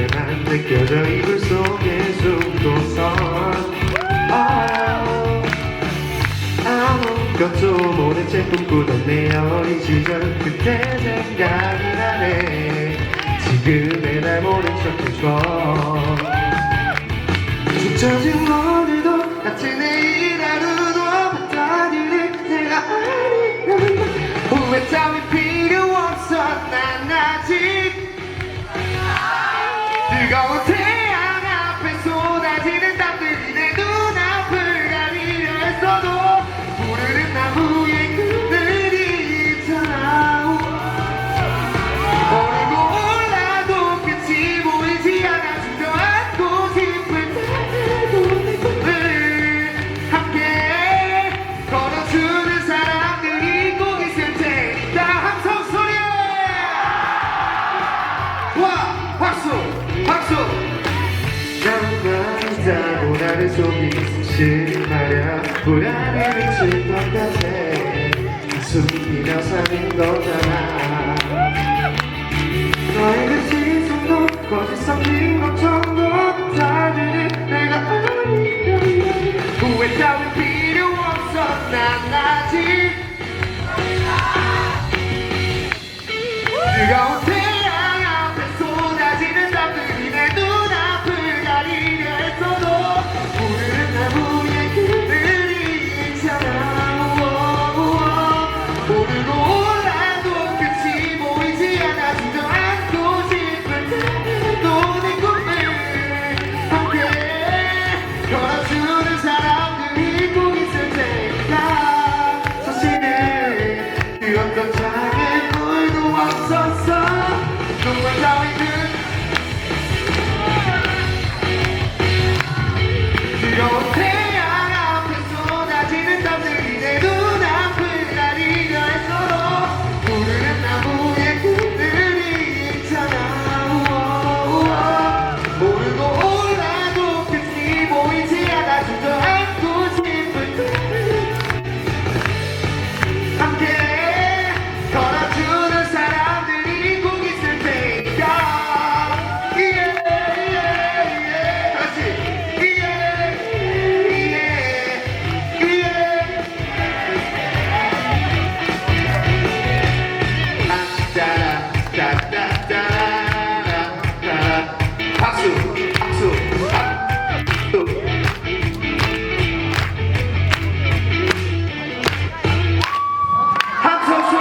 그때만 느껴져 이불 속에 숨고선 oh, 아무것도 모른 채 꿈꾸던 내 어린 시절 그때 생각이 나네. 지금의 날 모른 척 해줘. 잊혀진 오늘도 같은 내일 하루도 바다니네 내가 아니라는 후회 따위 필요 없어? 난 아직 깜깜하고 나를 속이는 실마려 불안에 미칠 것 같아. 숨기며 사는 거잖아. 너의 그 시선도 거짓 섞인